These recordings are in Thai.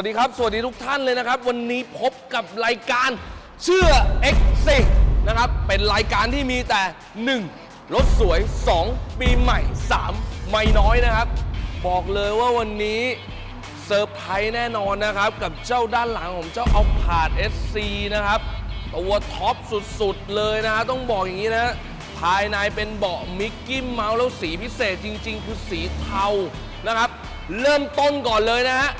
สวัสดีครับ สวัสดีทุกท่านเลยนะครับ วันนี้พบกับรายการเชื่อ X นะครับ เป็นรายการที่มีแต่ 1. รถสวย 2. ปีใหม่ 3. ไม่น้อยนะครับ บอกเลยว่าวันนี้เซอร์ไพรส์แน่นอนนะครับ กับเจ้าด้านหลังของเจ้าเอาผาด SC นะครับตัวท็อปสุดๆ เลยนะฮะต้องบอกอย่างนี้นะภายในเป็นเบาะมิกกี้เมาส์แล้วสีพิเศษจริง ๆ คือสีเทานะครับ เริ่มต้นก่อนเลยนะฮะ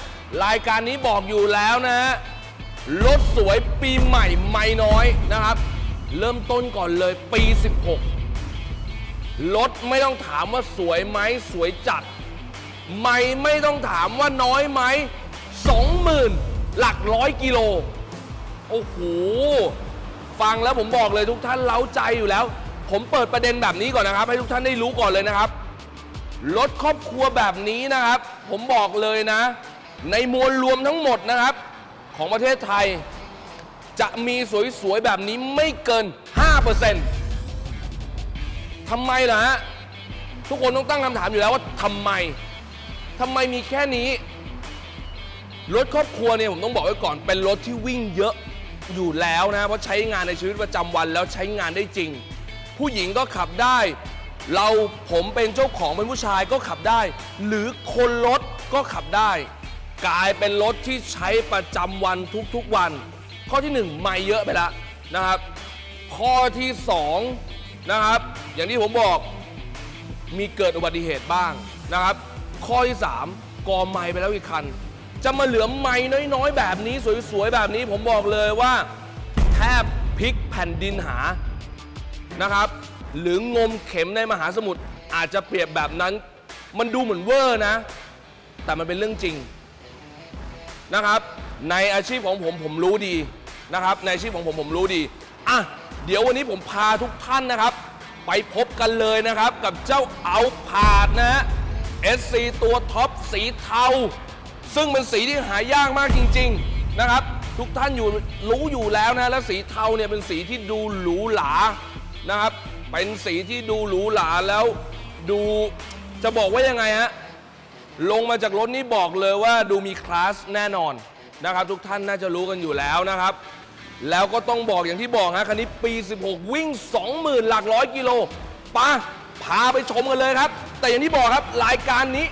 รายการนี้บอกอยู่แล้วนะฮะรถสวยปีใหม่ไม่น้อยนะครับ เริ่มต้นก่อนเลยปี 16 รถไม่ต้องถามว่าสวยไหมสวยจัด ไม่ไม่ต้องถามว่าน้อยไหม20,000 หลักร้อยกิโล โอ้โห ฟังแล้วผมบอกเลยทุกท่านเล้าใจอยู่แล้ว ผมเปิดประเด็นแบบนี้ก่อนนะครับ ให้ทุกท่านได้รู้ก่อนเลยนะครับ รถครอบครัวแบบนี้นะครับ ผมบอกเลยนะ ในมวลรวมทั้งหมดนะครับ ของประเทศไทย จะมีสวยๆ แบบนี้ไม่เกิน 5%ทำไมล่ะฮะ ทุกคนต้องตั้งคำถามอยู่แล้วว่าทำไมทำไมมีแค่นี้ รถครอบครัวเนี่ยผมต้องบอกไว้ก่อนเป็นรถที่วิ่งเยอะอยู่แล้วนะ เพราะใช้งานในชีวิตประจำวันแล้วใช้งานได้จริง ผู้หญิงก็ขับได้ เราผมเป็นเจ้าของเป็นผู้ชายก็ขับได้ หรือคนรถก็ขับได้ กลายเป็นรถที่ใช้ประจำวันทุกๆวัน ข้อที่หนึ่งไม่เยอะไปแล้วนะครับ ข้อที่สองนะครับอย่างที่ผมบอกมีเกิดอุบัติเหตุบ้างนะครับ ข้อที่ 3กอไม้ไปแล้วอีกคัน จะมาเหลือไม้น้อยๆ แบบนี้สวยๆ แบบนี้ผมบอกเลยว่า แทบพลิกแผ่นดินหานะครับ หรืองมเข็มในมหาสมุทรอาจจะเปรียบแบบนั้น มันดูเหมือนเวอร์นะ แต่มันเป็นเรื่องจริง นะครับ ในอาชีพของผมผมรู้ดีนะครับ ในอาชีพของผมผมรู้ดีอะเดี๋ยววันนี้ผมพาทุกท่านนะครับ ไปพบกันเลยนะครับกับเจ้าเอาผาดนะฮะ SC ตัวท็อปสีเทา ซึ่งเป็นสีที่หายากมากจริง ๆนะครับ ทุกท่านอยู่รู้อยู่แล้วนะและสีเทาเนี่ยเป็นสีที่ดูหรูหรานะครับ เป็นสีที่ดูหรูหราแล้วดูจะบอกว่ายังไงฮะ ลงมาจากรถนี่บอกเลยว่าดูมีคลาสแน่นอนนะครับ ทุกท่านน่าจะรู้กันอยู่แล้วนะครับ แล้วก็ต้องบอกอย่างที่บอกฮะคันนี้ปี 16 วิ่ง 20,000 หลักร้อยกิโลปะพาไปชมกันเลยครับ แต่อย่างที่บอกครับรายการนี้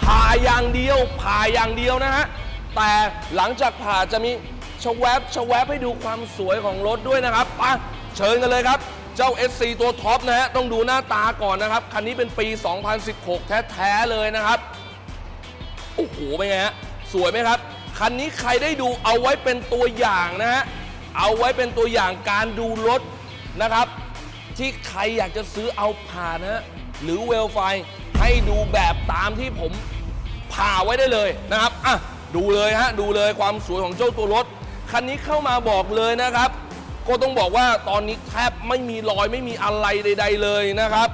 ผ่าอย่างเดียวผ่าอย่างเดียวนะฮะแต่หลังจากผ่าจะมีชะแวบชะแวบให้ดูความสวยของรถด้วยนะครับปะเชิญกันเลยครับ เจ้า SC ตัวท็อปนะฮะต้องดูหน้าตาก่อนนะครับ คันนี้เป็นปี 2016 แท้ ๆ เลยนะครับ โอ้โหเป็นไงฮะสวยไหมครับ คันนี้ใครได้ดูเอาไว้เป็นตัวอย่างนะฮะเอาไว้เป็นตัวอย่างการดูรถนะครับ ที่ใครอยากจะซื้อเอาผ่านนะฮะหรือเวลไฟให้ดูแบบตามที่ผมผ่าไว้ได้เลยนะครับอะดูเลยฮะดูเลยความสวยของเจ้าตัวรถ คันนี้เข้ามาบอกเลยนะครับ ก็ต้องบอกว่าตอนนี้แทบไม่มีรอยไม่มีอะไรใด ๆ เลยนะครับ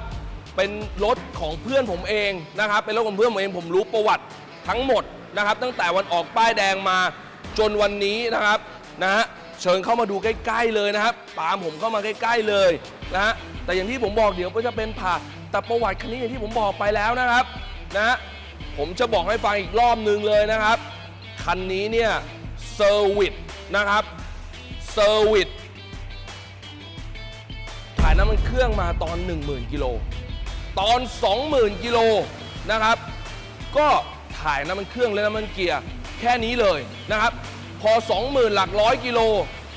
เป็นรถของเพื่อนผมเองนะครับ เป็นรถของเพื่อนผมเองผมรู้ประวัติ ทั้งหมดนะครับ ตั้งแต่วันออกป้ายแดงมาจนวันนี้นะครับนะฮะเชิญเข้ามาดูใกล้ ๆ เลยนะครับ ตามผมเข้ามาใกล้ ๆ เลยนะฮะแต่อย่างที่ผมบอกเดี๋ยวก็จะเป็นผ่าแต่ประวัติคันนี้อย่างที่ผมบอกไปแล้วนะครับนะฮะผมจะบอกให้ฟังอีกรอบหนึ่งเลยนะครับ คันนี้เนี่ยเซอร์วิสนะครับเซอร์วิสถ่ายน้ำมันเครื่องมาตอน 10,000 กิโล ตอน 20,000 กิโลนะครับ ก็่ายน้ำมันเครื่องและน้ำมันเกียร์แค่นี้เลยนะครับ พอ 20,000 หลักร้อยกิโล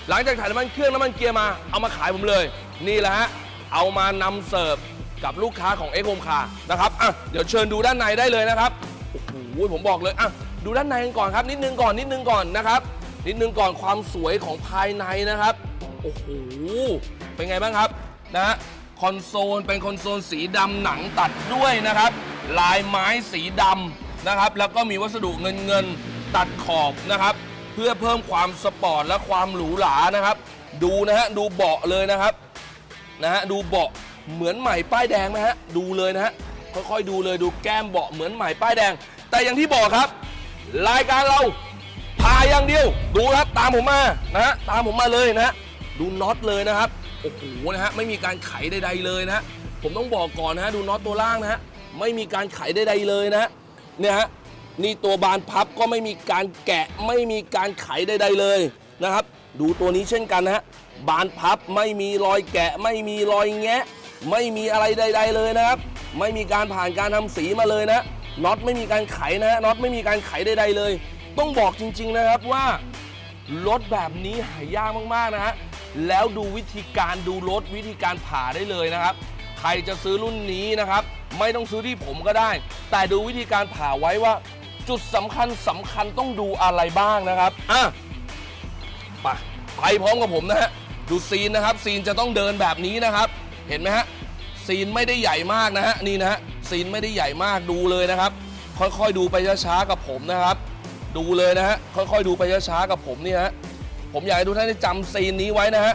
หลังจากถ่ายน้ำมันเครื่องน้ำมันเกียร์มาเอามาขายผมเลย นี่แหละฮะเอามานำเสิร์ฟกับลูกค้าของ x อ็กโฮมคานะครับอะเดี๋ยวเชิญดูด้านในได้เลยนะครับโอ้โหผมบอกเลยอะดูด้านในกันก่อนครับ นิดนึงก่อนนิดนึงก่อนนะครับ นิดนึงก่อนความสวยของภายในนะครับโอ้โหเป็นไงบ้างครับนะฮะคอนโซลเป็นคอนโซลสีดำหนังตัดด้วยนะครับ ลายไม้สีดำ นะครับ แล้วก็มีวัสดุเงินเงินตัดขอบนะครับ เพื่อเพิ่มความสปอร์ตและความหรูหรานะครับ ดูนะฮะดูเบาะเลยนะครับนะฮะดูเบาะเหมือนใหม่ป้ายแดงไหมฮะดูเลยนะฮะค่อยๆดูเลยดูแก้มเบาะเหมือนใหม่ป้ายแดง แต่อย่างที่บอกครับ รายการเราพาอย่างเดียว ดูครับตามผมมานะฮะตามผมมาเลยนะฮะดูน็อตเลยนะครับโอ้โหนะฮะไม่มีการไขใดๆเลยนะฮะผมต้องบอกก่อนนะฮะดูน็อตตัวล่างนะฮะไม่มีการไขใดๆเลยนะฮะ เนี่ยฮะนี่ตัวบานพับก็ไม่มีการแกะไม่มีการไขใดๆเลยนะครับ ดูตัวนี้เช่นกันนะฮะบานพับไม่มีรอยแกะ ไม่มีรอยแงะ ไม่มีอะไรใด ๆเลยนะครับ ไม่มีการผ่านการทำสีมาเลยนะน็อตไม่มีการไขนะฮะน็อตไม่มีการไขใด ๆเลย ต้องบอกจริง ๆนะครับว่ารถแบบนี้หายากมากๆนะฮะแล้วดูวิธีการดูรถวิธีการผ่าได้เลยนะครับ รจะซื้อรุ่นนี้นะครับ ไม่ต้องซื้อที่ผมก็ได้ แต่ดูวิธีการผ่าไว้ว่า จุดสำคัญสำคัญต้องดูอะไรบ้างนะครับอะไปไปพร้อมกับผมนะฮะดูซีนนะครับ ซีนจะต้องเดินแบบนี้นะครับ เห็นไหมฮะซีนไม่ได้ใหญ่มากนะฮะนี่นะฮะซีนไม่ได้ใหญ่มากดูเลยนะครับ ค่อยๆดูไปช้าๆกับผมนะครับ ดูเลยนะฮะค่อยๆดูไปช้าๆกับผมนี่ฮะผมอยากให้ทุกท่านได้จำซีนนี้ไว้นะฮะ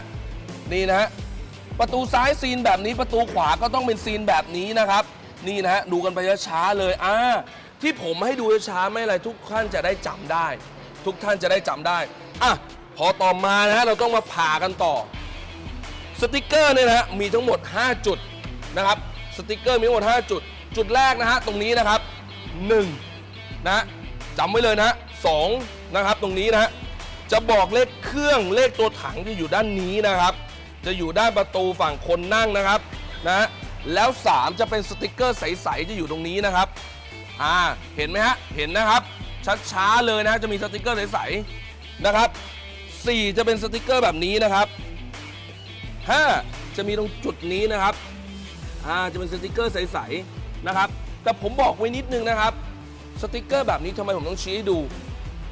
นี่นะฮะ ประตูซ้ายซีนแบบนี้ประตูขวาก็ต้องเป็นซีนแบบนี้นะครับ นี่นะฮะดูกันไปช้าๆเลยอ่าที่ผมให้ดูช้าไม่อะไรทุกท่านจะได้จำได้ ทุกท่านจะได้จำได้อะพอต่อมานะฮะเราต้องมาผ่ากันต่อ สติกเกอร์เนี่ยนะฮะมีทั้งหมด 5 จุดนะครับสติกเกอร์มีทั้งหมด 5 จุด จุดแรกนะฮะตรงนี้นะครับ 1 นะฮะจำไว้เลยนะสองนะครับตรงนี้นะฮะจะบอกเลขเครื่องเลขตัวถังจะอยู่ด้านนี้นะครับ จะอยู่ด้านประตูฝั่งคนนั่งนะครับนะแล้ว 3 จะเป็นสติกเกอร์ใส ๆ จะอยู่ตรงนี้นะครับอ่าเห็นไหมฮะเห็นนะครับชัดช้าๆเลยนะฮะจะมีสติกเกอร์ใสๆนะครับ 4 จะเป็นสติกเกอร์แบบนี้นะครับ 5 จะมีตรงจุดนี้นะครับอ่าจะเป็นสติกเกอร์ใสๆนะครับ แต่ผมบอกไว้นิดนึงนะครับ สติกเกอร์แบบนี้ทำไมผมต้องชี้ให้ดู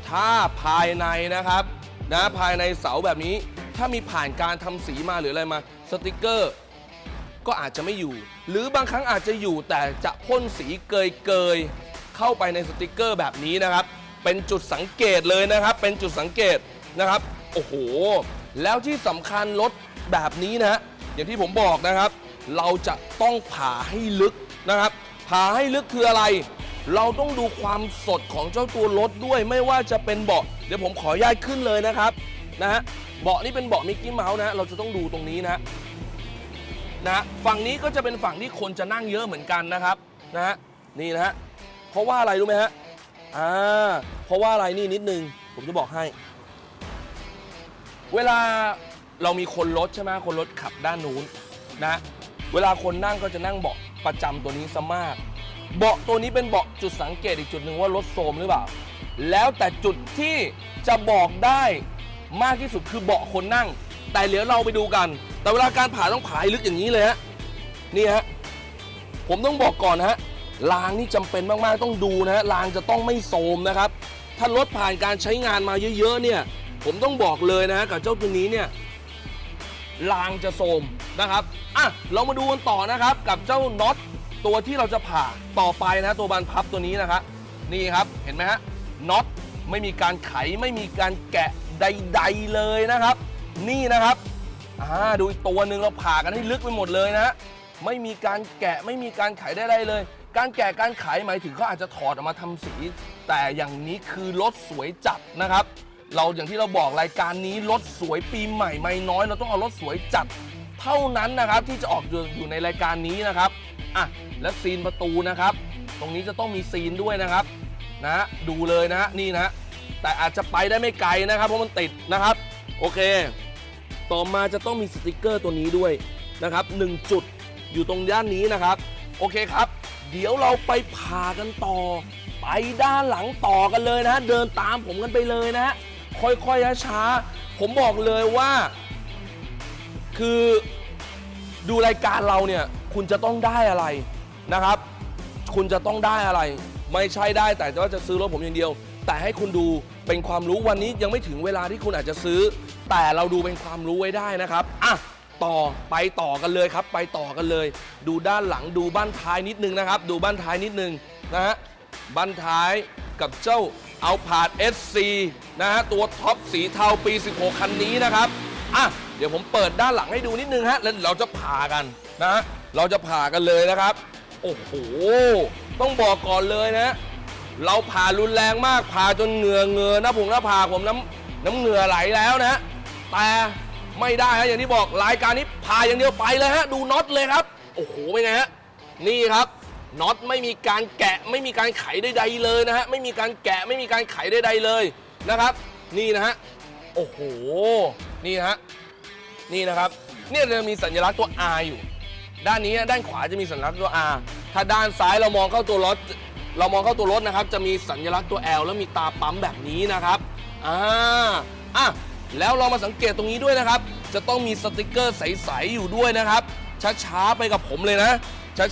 ถ้าภายในนะครับนะภายในเสาแบบนี้ ถ้ามีผ่านการทำสีมาหรืออะไรมาสติกเกอร์ ก็อาจจะไม่อยู่ หรือบางครั้งอาจจะอยู่แต่จะพ่นสีเกยๆเข้าไปในสติกเกอร์แบบนี้นะครับ เป็นจุดสังเกตเลยนะครับ เป็นจุดสังเกตนะครับ โอ้โห แล้วที่สำคัญรถแบบนี้นะฮะอย่างที่ผมบอกนะครับ เราจะต้องผ่าให้ลึกนะครับ ผ่าให้ลึกคืออะไร เราต้องดูความสดของเจ้าตัวรถด้วยไม่ว่าจะเป็นเบาะเดี๋ยวผมขออนุญาตขึ้นเลยนะครับนะฮะ เบาะนี่เป็นเบาะมิกกี้เมาส์นะเราจะต้องดูตรงนี้นะนะฝั่งนี้ก็จะเป็นฝั่งที่คนจะนั่งเยอะเหมือนกันนะครับนะฮะนี่นะฮะเพราะว่าอะไรรู้ไหมฮะอ่าเพราะว่าอะไรนี่นิดนึงผมจะบอกให้ เวลาเรามีคนรถใช่ไหมคนรถขับด้านนู้นนะเวลาคนนั่งก็จะนั่งเบาะประจำตัวนี้ซะมาก เบาะตัวนี้เป็นเบาะจุดสังเกตอีกจุดหนึ่งว่ารถโทมหรือเปล่า แล้วแต่จุดที่จะบอกได้ มากที่สุดคือเบาะคนนั่ง แต่เดี๋ยวเราไปดูกัน แต่เวลาการผ่าต้องผ่าให้ลึกอย่างนี้เลยฮะนี่ฮะผมต้องบอกก่อนนะฮะรางนี่จำเป็นมากๆต้องดูนะฮะรางจะต้องไม่โทมนะครับ ถ้ารถผ่านการใช้งานมาเยอะๆเนี่ย ผมต้องบอกเลยนะฮะกับเจ้าตัวนี้เนี่ยรางจะโทมนะครับอะเรามาดูกันต่อนะครับกับเจ้าน็อตตัวที่เราจะผ่าต่อไปนะตัวบานพับตัวนี้นะครับนี่ครับเห็นไหมฮะน็อตไม่มีการไขไม่มีการแกะ ใด ๆ เลยนะครับ นี่นะครับอ่าดูอีกตัวหนึ่งเราผ่ากันให้ลึกไปหมดเลยนะไม่มีการแกะไม่มีการไขได้เลย การแกะการไขหมายถึงเขาอาจจะถอดออกมาทำสี แต่อย่างนี้คือรถสวยจัดนะครับ เราอย่างที่เราบอกรายการนี้รถสวยปีใหม่ไม่น้อย เราต้องเอารถสวยจัด เท่านั้นนะครับที่จะออกอยู่อยู่ในรายการนี้นะครับอะและซีนประตูนะครับ ตรงนี้จะต้องมีซีนด้วยนะครับนะดูเลยนะนี่นะ แต่อาจจะไปได้ไม่ไกลนะครับ เพราะมันติดนะครับ โอเค ต่อมาจะต้องมีสติกเกอร์ตัวนี้ด้วยนะครับหนึ่งจุดอยู่ตรงด้านนี้นะครับ โอเคครับ เดี๋ยวเราไปผ่ากันต่อ ไปด้านหลังต่อกันเลยนะฮะเดินตามผมกันไปเลยนะฮะค่อยๆช้าๆผมบอกเลยว่า คือดูรายการเราเนี่ย คุณจะต้องได้อะไรนะครับ คุณจะต้องได้อะไร ไม่ใช่ได้แต่ว่าจะซื้อรถผมอย่างเดียว แต่ให้คุณดูเป็นความรู้วันนี้ยังไม่ถึงเวลาที่คุณอาจจะซื้อ แต่เราดูเป็นความรู้ไว้ได้นะครับอะต่อไปต่อกันเลยครับ ไปต่อกันเลย ดูด้านหลังดูบ้านท้ายนิดนึงนะครับ ดูบ้านท้ายนิดนึงนะฮะบ้านท้ายกับเจ้าเอาผาด SC นะฮะตัวท็อปสีเทาปี 16 คันนี้นะครับอะเดี๋ยวผมเปิดด้านหลังให้ดูนิดนึงฮะแล้วเราจะผ่ากันนะฮะเราจะผ่ากันเลยนะครับ โอ้โห ต้องบอกก่อนเลยนะ เราผ่ารุนแรงมากผ่าจนเหงื่อเงื่อหน้าผงหน้าผากผมน้ำน้ำเหงื่อไหลแล้วนะแต่ไม่ได้ฮะอย่างที่บอกรายการนี้ผ่าอย่างเดียวไปเลยฮะดูน็อตเลยครับ โอ้โหเป็นไงฮะนี่ครับน็อตไม่มีการแกะไม่มีการไขใดๆเลยนะฮะไม่มีการแกะไม่มีการไขใดๆเลยนะครับ นี่นะฮะโอ้โหนี่นะฮะนี่นะครับเนี่ยจะมีสัญลักษณ์ตัว R อยู่ ด้านนี้ด้านขวาจะมีสัญลักษณ์ตัว R ถ้าด้านซ้ายเรามองเข้าตัวรถ เรามองเข้าตัวรถนะครับ จะมีสัญลักษณ์ตัว L แล้วมีตาปั๊มแบบนี้นะครับอ่าอะแล้วเรามาสังเกตตรงนี้ด้วยนะครับ จะต้องมีสติกเกอร์ใสๆอยู่ด้วยนะครับ ช้าๆไปกับผมเลยนะ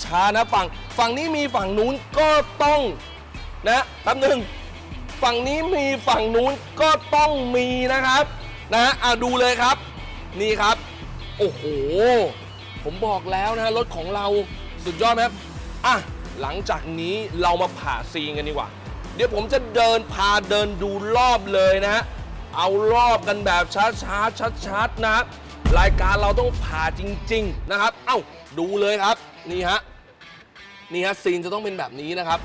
ช้าๆนะฝั่งฝั่งนี้มีฝั่งนู้นก็ต้องนะแป๊บหนึงฝั่งนี้มีฝั่งนู้นก็ต้องมีนะครับนะฮะอะดูเลยครับ นี่ครับ โอ้โห ผมบอกแล้วนะรถของเราสุดยอดไหมอะ หลังจากนี้เรามาผ่าซีนกันดีกว่า เดี๋ยวผมจะเดินพาเดินดูรอบเลยนะฮะเอารอบกันแบบช้าๆชัดๆนะครับรายการเราต้องผ่าจริง ๆนะครับ เอ้าดูเลยครับนี่ฮะนี่ฮะซีนจะต้องเป็นแบบนี้นะครับ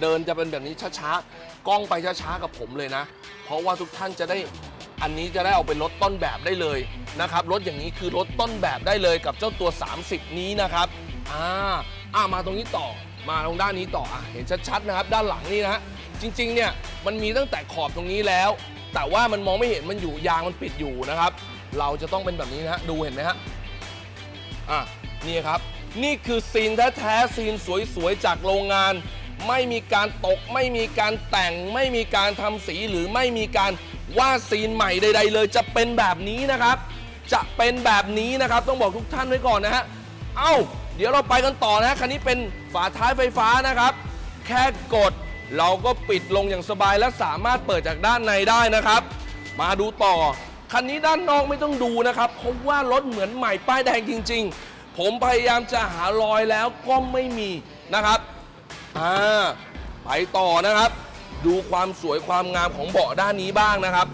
เดินจะเป็นแบบนี้ช้าๆกล้องไปช้าๆกับผมเลยนะ เพราะว่าทุกท่านจะได้อันนี้จะได้เอาเป็นรถต้นแบบได้เลยนะครับรถอย่างนี้คือรถต้นแบบได้เลยกับเจ้าตัว 30 นี้นะครับอ่าอ่ามาตรงนี้ต่อ มาตรงด้านนี้ต่ออะเห็นชัดๆนะครับด้านหลังนี่นะฮะจริงๆเนี่ยมันมีตั้งแต่ขอบตรงนี้แล้ว แต่ว่ามันมองไม่เห็นมันอยู่ยางมันปิดอยู่นะครับ เราจะต้องเป็นแบบนี้นะฮะดูเห็นไหมฮะอะนี่ครับ นี่คือซีนแท้ๆซีนสวยๆจากโรงงาน ไม่มีการตก ไม่มีการแต่ง ไม่มีการทำสีหรือไม่มีการวาดซีนใหม่ใด ๆ เลย จะเป็นแบบนี้นะครับ จะเป็นแบบนี้นะครับ ต้องบอกทุกท่านไว้ก่อนนะฮะ เอ้า เดี๋ยวเราไปกันต่อนะคันนี้เป็นฝาท้ายไฟฟ้านะครับ แค่กดเราก็ปิดลงอย่างสบายและสามารถเปิดจากด้านในได้นะครับ มาดูต่อ คันนี้ด้านนอกไม่ต้องดูนะครับ เพราะว่ารถเหมือนใหม่ป้ายแดงจริง ๆ ผมพยายามจะหารอยแล้วก็ไม่มีนะครับอ่าไปต่อนะครับ ดูความสวยความงามของเบาะด้านนี้บ้างนะครับ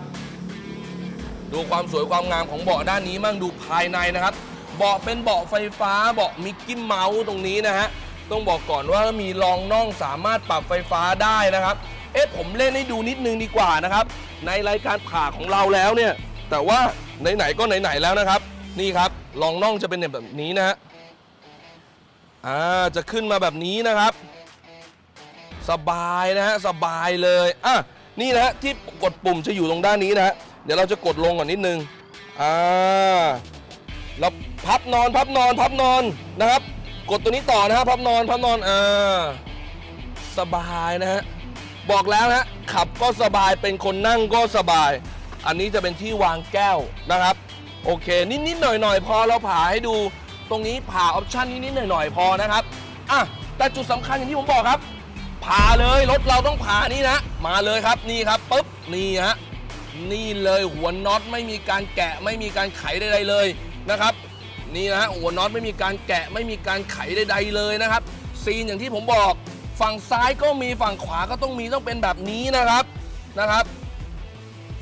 ดูความสวยความงามของเบาะด้านนี้บ้างดูภายในนะครับ เบาะเป็นเบาะไฟฟ้าเบาะมิกกี้เมาส์ตรงนี้นะฮะ ต้องบอกก่อนว่ามีรองน่องสามารถปรับไฟฟ้าได้นะครับ เอ๊ะผมเล่นให้ดูนิดนึงดีกว่านะครับ ในรายการผ่าของเราแล้วเนี่ย แต่ว่าไหนๆก็ไหนๆแล้วนะครับ นี่ครับรองน่องจะเป็นแบบนี้นะฮะอ่าจะขึ้นมาแบบนี้นะครับ สบายนะฮะสบายเลยอะนี่นะฮะที่กดปุ่มจะอยู่ตรงด้านนี้นะฮะเดี๋ยวเราจะกดลงก่อนนิดนึงอ่า แล้วพับนอนพับนอนพับนอนนะครับ กดตัวนี้ต่อนะฮะพับนอนพับนอนอ่าสบายนะฮะบอกแล้วนะฮะขับก็สบายเป็นคนนั่งก็สบาย อันนี้จะเป็นที่วางแก้วนะครับ โอเค นิดๆหน่อยๆพอเราผ่าให้ดูตรงนี้ผ่าออปชันนิดๆหน่อยๆพอนะครับอะแต่จุดสำคัญอย่างที่ผมบอกครับผ่าเลยรถเราต้องผ่านี่นะ มาเลยครับนี่ครับปุ๊บนี่ฮะนี่เลยหัวน็อตไม่มีการแกะไม่มีการไขใดๆเลย นะครับ นี่นะฮะหัวน็อตไม่มีการแกะไม่มีการไขใดๆเลยนะครับ ซีนอย่างที่ผมบอก ฝั่งซ้ายก็มีฝั่งขวาก็ต้องมีต้องเป็นแบบนี้นะครับนะครับ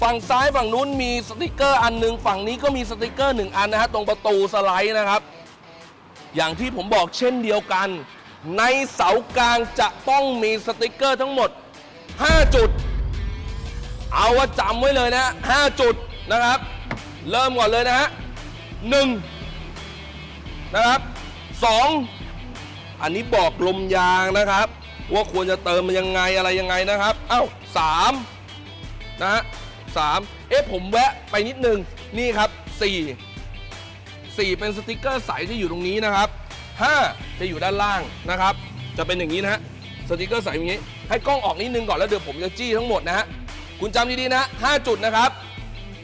ฝั่งซ้ายฝั่งนู้นมีสติกเกอร์อันหนึงฝั่งนี้ก็มีสติกเกอร์หนึ่งอันนะฮะตรงประตูสไลด์นะครับ อย่างที่ผมบอกเช่นเดียวกัน ในเสากลางจะต้องมีสติกเกอร์ทั้งหมด 5 จุด เอาว่าจำไว้เลยนะ 5 จุดนะครับ เริ่มก่อนเลยนะฮะ หนึ่งนะครับ2อันนี้บอกลมยางนะครับ ว่าควรจะเติมมันยังไงอะไรยังไงนะครับ เอ้าสามนะฮะสามเอ๊ะผมแวะไปนิดนึง นี่ครับสี่4เป็นสติกเกอร์ใสที่อยู่ตรงนี้นะครับ5จะอยู่ด้านล่างนะครับ จะเป็นอย่างนี้นะฮะสติกเกอร์ใสอย่างนี้ ให้กล้องออกนิดนึงก่อนแล้วเดี๋ยวผมจะจี้ทั้งหมดนะฮะคุณจำดีๆนะ5จุดนะครับ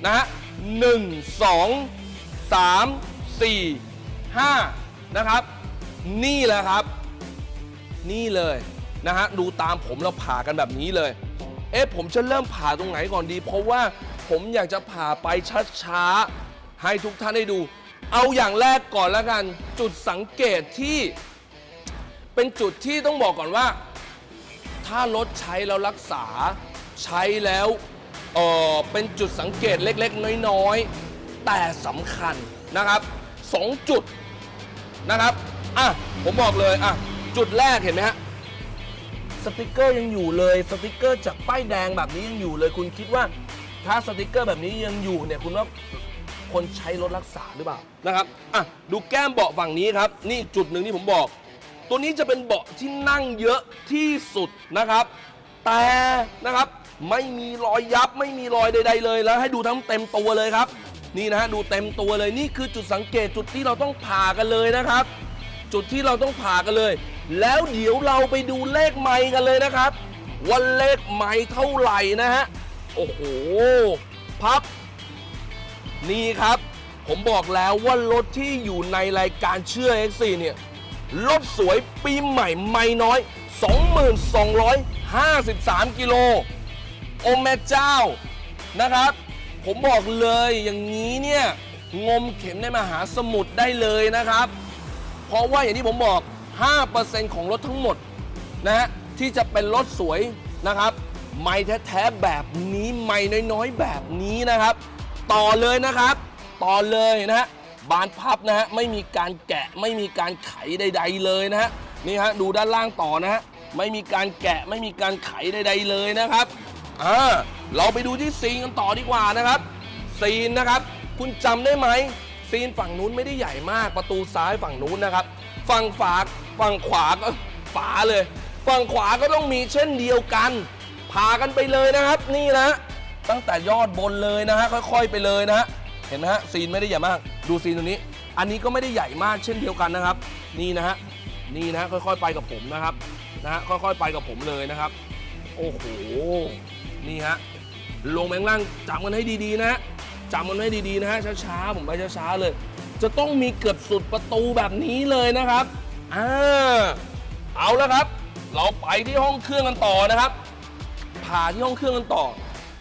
นะฮะหนึ่งสอง สามสี่ห้านะครับ นี่แหละครับ นี่เลยนะฮะดูตามผมเราผ่ากันแบบนี้เลย เอ๊ะผมจะเริ่มผ่าตรงไหนก่อนดี เพราะว่าผมอยากจะผ่าไปช้าๆ ให้ทุกท่านได้ดู เอาอย่างแรกก่อนแล้วกัน จุดสังเกตที่เป็นจุดที่ต้องบอกก่อนว่า ถ้ารถใช้แล้วรักษาใช้แล้วเออเป็นจุดสังเกตเล็ก ๆ น้อยๆ แต่สำคัญนะครับสองจุดนะครับอะผมบอกเลยอะจุดแรกเห็นไหมฮะสติกเกอร์ยังอยู่เลยสติกเกอร์จากป้ายแดงแบบนี้ยังอยู่เลย คุณคิดว่าถ้าสติกเกอร์แบบนี้ยังอยู่เนี่ยคุณว่าคนใช้รถรักษาหรือเปล่านะครับอะดูแก้มเบาะฝั่งนี้ครับ นี่จุดหนึ่งที่ผมบอก ตัวนี้จะเป็นเบาะที่นั่งเยอะที่สุดนะครับ แต่นะครับไม่มีรอยยับไม่มีรอยใด ๆ เลยแล้วให้ดูทั้งเต็มตัวเลยครับ นี่นะฮะดูเต็มตัวเลยนี่คือจุดสังเกตจุดที่เราต้องผ่ากันเลยนะครับ จุดที่เราต้องผ่ากันเลย แล้วเดี๋ยวเราไปดูเลขไมค์กันเลยนะครับว่าเลขไมค์เท่าไหร่นะฮะโอ้โหพับ นี่ครับ ผมบอกแล้วว่ารถที่อยู่ในรายการเชื่อ X4 เนี่ยรถสวยปีใหม่ไม่น้อย 2253 กิโล โอแม่เจ้านะครับ ผมบอกเลยอย่างนี้เนี่ยงมเข็มในมหาสมุทรได้เลยนะครับ เพราะว่าอย่างที่ผมบอก 5%ของรถทั้งหมดนะฮะที่จะเป็นรถสวยนะครับ ไม่แท้ๆแบบนี้ไม่น้อยๆแบบนี้นะครับ ต่อเลยนะครับ ต่อเลยนะฮะบานพับนะฮะไม่มีการแกะไม่มีการไขใด ๆ เลยนะฮะนี่ฮะดูด้านล่างต่อนะฮะไม่มีการแกะไม่มีการไขใด ๆ เลยนะครับอ่า เราไปดูที่ซีนกันต่อดีกว่านะครับ ซีนนะครับ คุณจำได้ไหม ซีนฝั่งนู้นไม่ได้ใหญ่มาก ประตูซ้ายฝั่งนู้นนะครับ ฝั่งฝาฝั่งขวาก็ฝาเลย ฝั่งขวาก็ต้องมีเช่นเดียวกันพากันไปเลยนะครับ นี่นะ ตั้งแต่ยอดบนเลยนะฮะค่อย ๆ ไปเลยนะฮะเห็นไหมฮะซีนไม่ได้ใหญ่มาก ดูซีนตรงนี้ อันนี้ก็ไม่ได้ใหญ่มากเช่นเดียวกันนะครับ นี่นะฮะนี่นะฮะค่อยๆไปกับผมนะครับนะฮะค่อยๆไปกับผมเลยนะครับ โอ้โห นี่ฮะลงแมงล่างจำกันให้ดีๆนะฮะจำกันให้ดีๆนะฮะช้าๆผมไปช้าๆเลย จะต้องมีเกือบสุดประตูแบบนี้เลยนะครับอ่าเอาแล้วครับ เราไปที่ห้องเครื่องกันต่อนะครับพาที่ห้องเครื่องกันต่อ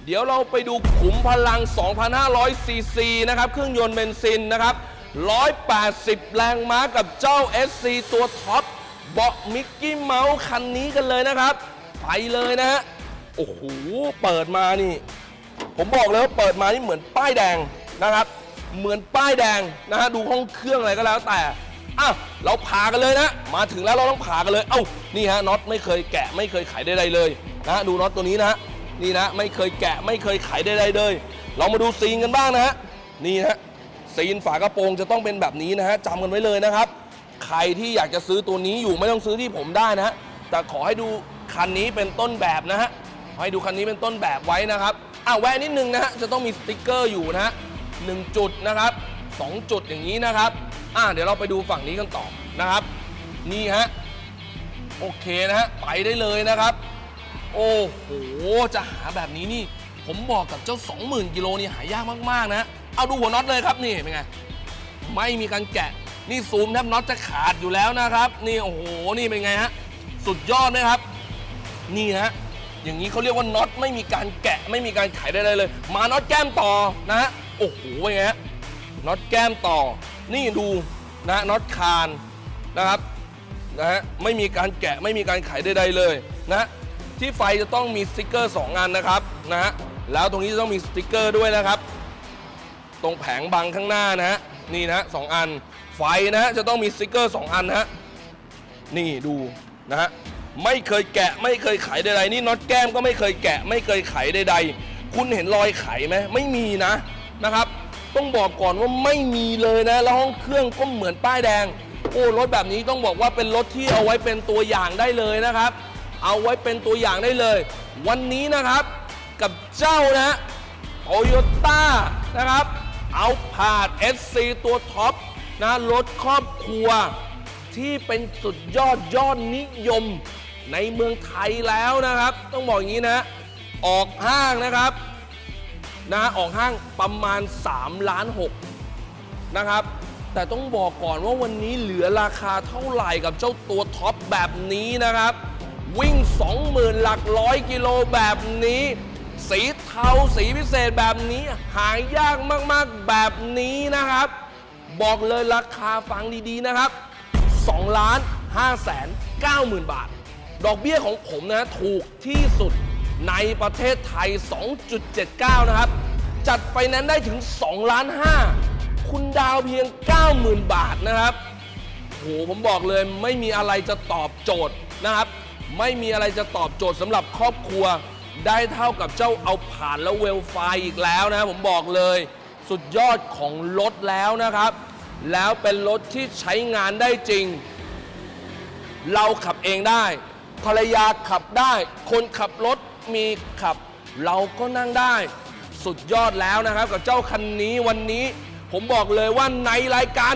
เดี๋ยวเราไปดูขุมพลัง 2,500 ซีซีนะครับ เครื่องยนต์เบนซินนะครับ 180 แรงม้ากับเจ้า SC ตัวท็อปเบาะมิกกี้เมาส์คันนี้กันเลยนะครับ ไปเลยนะฮะ โอ้โห เปิดมานี่ ผมบอกเลยว่าเปิดมานี่เหมือนป้ายแดงนะครับ เหมือนป้ายแดงนะฮะ ดูห้องเครื่องอะไรก็แล้วแต่ อะ เราผ่ากันเลยนะ มาถึงแล้วเราต้องผ่ากันเลย เอ้า นี่ฮะน็อตไม่เคยแกะไม่เคยไขใดๆเลยนะฮะ ดูน็อตตัวนี้นะฮะ นี่นะ ไม่เคยแกะไม่เคยไขใดๆเลย เรามาดูซีนกันบ้างนะฮะ นี่นะฮะซีนฝากระโปรงจะต้องเป็นแบบนี้นะฮะจำกันไว้เลยนะครับ ใครที่อยากจะซื้อตัวนี้อยู่ไม่ต้องซื้อที่ผมได้นะฮะ แต่ขอให้ดูคันนี้เป็นต้นแบบนะฮะ ให้ดูคันนี้เป็นต้นแบบไว้นะครับอะแวะนิดนึงนะฮะจะต้องมีสติกเกอร์อยู่นะฮะหนึ่งจุดนะครับสองจุดอย่างนี้นะครับอะเดี๋ยวเราไปดูฝั่งนี้กันต่อนะครับ นี่ฮะโอเคนะฮะไปได้เลยนะครับ โอ้โหจะหาแบบนี้นี่ ผมบอกกับเจ้า 20,000กิโลนี่หายากมาก ๆ นะ เอาดูหัวน็อตเลยครับนี่เป็นไงไม่มีการแกะนี่ซูมแทบน็อตจะขาดอยู่แล้วนะครับ นี่โอ้โหนี่เป็นไงฮะสุดยอดนะครับ นี่ฮะ อย่างนี้เขาเรียกว่าน็อตไม่มีการแกะไม่มีการไขได้เลย มาน็อตแก้มต่อนะฮะโอ้โหเป็นไงฮะน็อตแก้มต่อ นี่ดูนะน็อตคานนะครับนะฮะไม่มีการแกะไม่มีการไขใดๆเลยนะที่ไฟจะต้องมีสติกเกอร์ 2 อันนะครับนะฮะแล้วตรงนี้จะต้องมีสติกเกอร์ด้วยนะครับ ตรงแผงบังข้างหน้านะฮะนี่นะฮะสองอันไฟนะฮะจะต้องมีสติกเกอร์ 2 อันนะฮะนี่ดูนะฮะ ไม่เคยแกะ ไม่เคยไขใดๆนี่น็อตแก้มก็ไม่เคยแกะ ไม่เคยไขใดๆ คุณเห็นรอยไขไหมไม่มีนะนะครับ ต้องบอกก่อนว่าไม่มีเลยนะ แล้วห้องเครื่องก็เหมือนป้ายแดง โอ้รถแบบนี้ต้องบอกว่าเป็นรถที่เอาไว้เป็นตัวอย่างได้เลยนะครับ เอาไว้เป็นตัวอย่างได้เลย วันนี้นะครับกับเจ้านะโตโยต้านะครับเอาผาด SC ตัวท็อปนะรถครอบครัวที่เป็นสุดยอดยอดนิยม ในเมืองไทยแล้วนะครับ ต้องบอกอย่างนี้นะ ออกห้างนะครับนะออกห้างประมาณ3ล้าน6นะครับ แต่ต้องบอกก่อนว่าวันนี้เหลือราคาเท่าไหร่กับเจ้าตัวท็อปแบบนี้นะครับ วิ่ง 20,000 หลักร้อยกิโลแบบนี้ สีเทาสีพิเศษแบบนี้ หายากมากๆแบบนี้นะครับ บอกเลยราคาฟังดีๆนะครับ2ล้าน5แสน9หมื่นบาท ดอกเบี้ยของผมนะถูกที่สุดในประเทศไทย 2.79 นะครับ จัดไฟแนนซ์ได้ถึง 2 ล้าน 5 คุณดาวเพียง 90,000 บาทนะครับโหผมบอกเลยไม่มีอะไรจะตอบโจทย์นะครับ ไม่มีอะไรจะตอบโจทย์สำหรับครอบครัว ได้เท่ากับเจ้าเอาผ่านแล้วเวลไฟอีกแล้วนะผมบอกเลย สุดยอดของรถแล้วนะครับ แล้วเป็นรถที่ใช้งานได้จริง เราขับเองได้ ภรรยาขับได้ คนขับรถมีขับ เราก็นั่งได้ สุดยอดแล้วนะครับ กับเจ้าคันนี้วันนี้ ผมบอกเลยว่าในรายการ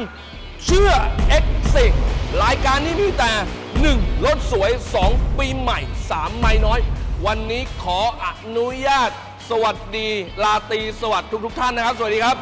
เชื่อ X รายการนี้มีแต่ 1. รถสวย 2. ปีใหม่ 3. ไม่น้อย วันนี้ขออนุญาต สวัสดี ลาตรีสวัสดีทุกๆท่านนะครับ สวัสดีครับ